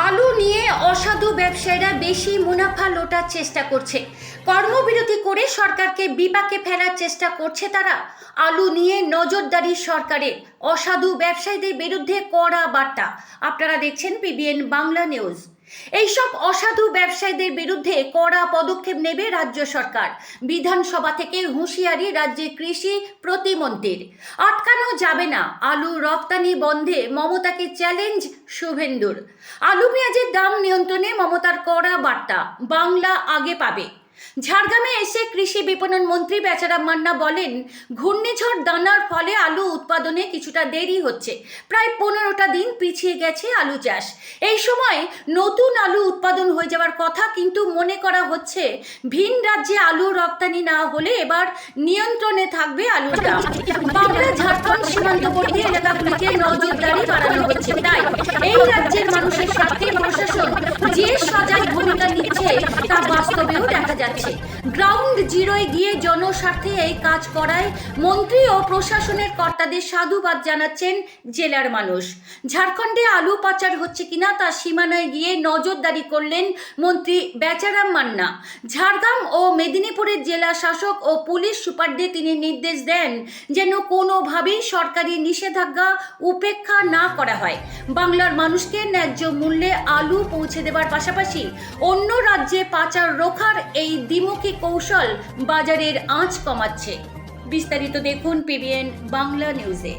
আলু নিয়ে অসাধু ব্যবসায়ীরা বেশি মুনাফা লোটার চেষ্টা করছে। কর্মবিরতি করে সরকারকে বিপাকে ফেলার চেষ্টা করছে তারা। আলু নিয়ে নজরদারি সরকারের। অসাধু ব্যবসায়ীদের বিরুদ্ধে কড়া বার্তা। আপনারা দেখছেন পিবিএন বাংলা নিউজ। এইসব অসাধু ব্যবসায়ীদের বিরুদ্ধে কড়া পদক্ষেপ নেবে রাজ্য সরকার। বিধানসভা থেকে হুঁশিয়ারি রাজ্যের কৃষি প্রতিমন্ত্রীর। আটকানো যাবে না। আলু রপ্তানি বন্ধে মমতাকে চ্যালেঞ্জ শুভেন্দুর। আলু পেঁয়াজের দাম নিয়ন্ত্রণে মমতার কড়া বার্তা। বাংলা আগে পাবে। ঝাড়গ্রামে এসে কৃষি বিপণন মন্ত্রী বেচারাম মান্না বলেন, ঘূর্ণিঝড় দানার ফলে আলু উৎপাদনে কিছুটা দেরি হচ্ছে। প্রায় পনেরোটা দিন পিছিয়ে গেছে আলু চাষ। এই সময় নতুন আলু উৎপাদন হয়ে যাওয়ার কথা কিন্তু মনে করা হচ্ছে, ভিন রাজ্যে আলু রপ্তানি না হলে এবার নিয়ন্ত্রণে থাকবে আলু দাম বাংলা, ঝাড়খণ্ড সীমান্তবর্তী এলাকাগুলিকে নজরদারি বাড়ানো হচ্ছে। তাই এই রাজ্যের মানুষের স্বার্থে প্রশাসন যে যাচ্ছে। গ্রাউন্ড জিরোয় গিয়ে জনস্বার্থে এই কাজ করায় মন্ত্রী ও প্রশাসনের কর্তাদের সাধুবাদ জানাচ্ছেন জেলার মানুষ। ঝাড়খণ্ডে আলু পাচার হচ্ছে কিনা তা সীমানায় গিয়ে নজরদারি করলেন মন্ত্রী বেচারাম মান্না। ঝাড়গ্রাম ও মেদিনীপুরের জেলা শাসক ও পুলিশ সুপারদের তিনি নির্দেশ দেন যেন কোনোভাবেই সরকারি নিষেধাজ্ঞা উপেক্ষা না করা হয়। বাংলার মানুষকে ন্যায্য মূল্যে আলু পৌঁছে দেওয়ার পাশাপাশি অন্য রাজ্যে পাচার রোখার এই দ্বিমুখী কৌশল বাজারের আঁচ কমাচ্ছে। বিস্তারিত দেখুন পিবিএন বাংলা নিউজে